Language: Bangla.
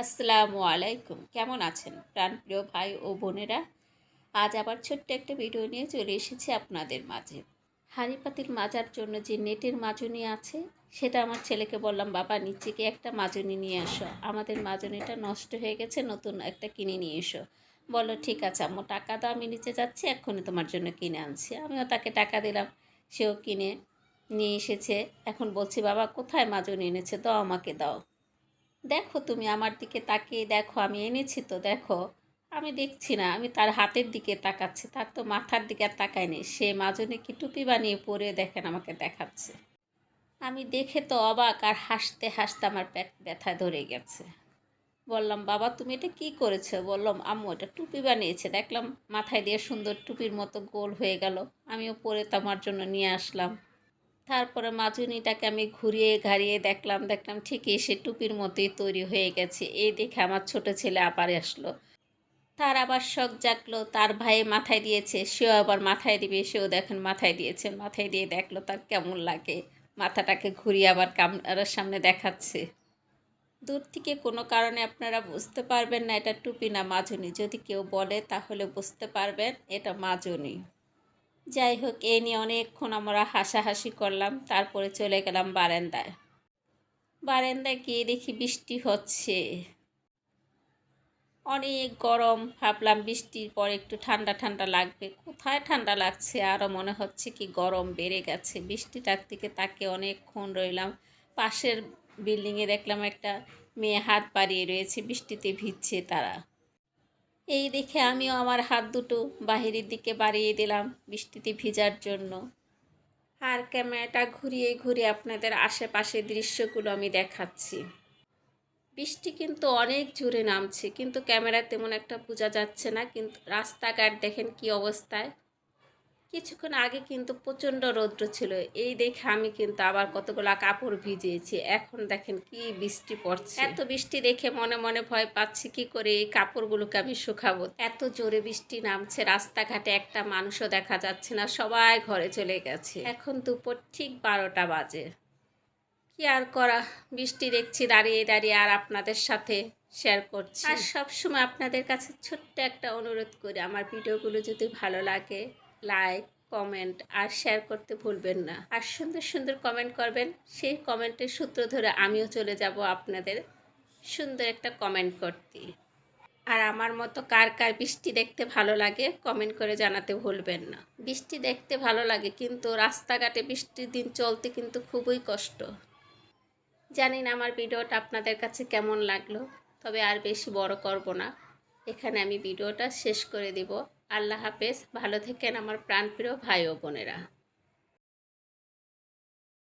আসসালামু আলাইকুম। কেমন আছেন প্রাণপ্রিয় ভাই ও বোনেরা? আজ আবার ছোট্ট একটা ভিডিও নিয়ে চলে এসেছি আপনাদের মাঝে। হাঁড়ি পাতিল মাজার জন্য যে নেটের মাজনি আছে, সেটা আমার ছেলেকে বললাম, বাবা নিচে গিয়ে একটা মাজনি নিয়ে আসো আমাদের মাজনিটা নষ্ট হয়ে গেছে, নতুন একটা কিনে নিয়ে এসো। বলো ঠিক আছে আম্মু, টাকা দাও, আমি নিচে যাচ্ছি, এক্ষুনি তোমার জন্য কিনে আনছি। আমিও তাকে টাকা দিলাম, সেও কিনে নিয়ে এসেছে। এখন বলছি, বাবা, কোথায় মাজনি এনেছে? দাও, আমাকে দাও। দেখো তুমি আমার দিকে তাকিয়ে, দেখো আমি এনেছি তো, দেখো। আমি দেখছি না, আমি তার হাতের দিকে তাকাচ্ছি, তার তো মাথার দিকে আর তাকায়নি সে মাজনে কি টুপি বানিয়ে পরে দেখেন আমাকে দেখাচ্ছে। আমি দেখে তো অবাক আর হাসতে হাসতে আমার পেট ব্যথা ধরে গেছে। বললাম, বাবা, তুমি এটা কি করেছ? বললাম, আম্মু, এটা টুপি বানিয়েছে। দেখলাম মাথায় দিয়ে সুন্দর টুপির মতো গোল হয়ে গেল। আমিও পরে তোমার জন্য নিয়ে আসলাম। তারপরে মাজুনিটাকে আমি ঘুরিয়ে ঘাড়িয়ে দেখলাম দেখলাম ঠিকই সে টুপির মতোই তৈরি হয়ে গেছে। এই দেখে আমার ছোট ছেলে আবার আসলো। তার আবার শখ জাগলো, তার ভাই মাথায় দিয়েছে, সেও আবার মাথায় দিবে, সেও দেখেন মাথায় দিয়েছে, মাথায় দিয়ে দেখল তার কেমন লাগে। মাথাটাকে ঘুরিয়ে আবার ক্যামেরার সামনে দেখাচ্ছে। দূর থেকে কোনো কারণে আপনারা বুঝতে পারবেন না, এটা টুপি না মাজুনি যদি কেউ বলে তাহলে বুঝতে পারবেন, এটা মাজুনি যাই হোক, এ নিয়ে অনেকক্ষণ আমরা হাসাহাসি করলাম, তারপরে চলে গেলাম বারান্দায়। বারান্দায় গিয়ে দেখি বৃষ্টি হচ্ছে। অনেক গরম, ভাবলাম বৃষ্টির পর একটু ঠান্ডা ঠান্ডা লাগবে। কোথায় ঠান্ডা লাগছে? আরও মনে হচ্ছে কি গরম বেড়ে গেছে। বৃষ্টিটার দিকে তাকে অনেকক্ষণ রইলাম। পাশের বিল্ডিংয়ে দেখলাম একটা মেয়ে হাত বাড়িয়ে রয়েছে, বৃষ্টিতে ভিজছে তারা। এই দেখে আমিও আমার হাত দুটো বাহিরের দিকে বাড়িয়ে দিলাম বৃষ্টিতে ভিজার জন্য। আর ক্যামেরাটা ঘুরিয়ে ঘুরিয়ে আপনাদের আশেপাশে দৃশ্যগুলো আমি দেখাচ্ছি। বৃষ্টি কিন্তু অনেক জোরে নামছে, কিন্তু ক্যামেরা তেমন একটা বোঝা যাচ্ছে না, কিন্তু রাস্তাঘাট দেখেন কি অবস্থায়। কিছুক্ষণ আগে কিন্তু প্রচণ্ড রৌদ্র ছিল। এই দেখে আমি কিন্তু আবার কতগুলা কাপড় ভিজিয়েছি। এখন দেখেন কি বৃষ্টি পড়ছে। এত বৃষ্টি দেখে মনে মনে ভয় পাচ্ছি কি করে এই কাপড়গুলোকে আমি শুকাবো? এত জোরে বৃষ্টি নামছে রাস্তাঘাটে একটা মানুষও দেখা যাচ্ছে না সবাই ঘরে চলে গেছে। এখন দুপুর ঠিক বারোটা বাজে। কি আর করা? বৃষ্টি দেখছি দাঁড়িয়ে দাঁড়িয়ে আর আপনাদের সাথে শেয়ার করছি। আর সবসময় আপনাদের কাছে ছোট্ট একটা অনুরোধ করি আমার ভিডিওগুলো যদি ভালো লাগে লাইক কমেন্ট আর শেয়ার করতে ভুলবেন না। আর সুন্দর সুন্দর কমেন্ট করবেন, সেই কমেন্টের সূত্র ধরে আমিও চলে যাব আপনাদের সুন্দর একটা কমেন্ট করতে। আর আমার মতো কার কার বৃষ্টি দেখতে ভালো লাগে কমেন্ট করে জানাতে ভুলবেন না। বৃষ্টি দেখতে ভালো লাগে, কিন্তু রাস্তাঘাটে বৃষ্টির দিন চলতে কিন্তু খুবই কষ্ট। জানি না আমার ভিডিওটা আপনাদের কাছে কেমন লাগল, তবে আর বেশি বড় করব না। এখানে আমি ভিডিওটা শেষ করে দিব। আল্লাহ হাফেজ ভালো থেকেন আমার প্রাণপ্রিয় ভাই ও বোনেরা।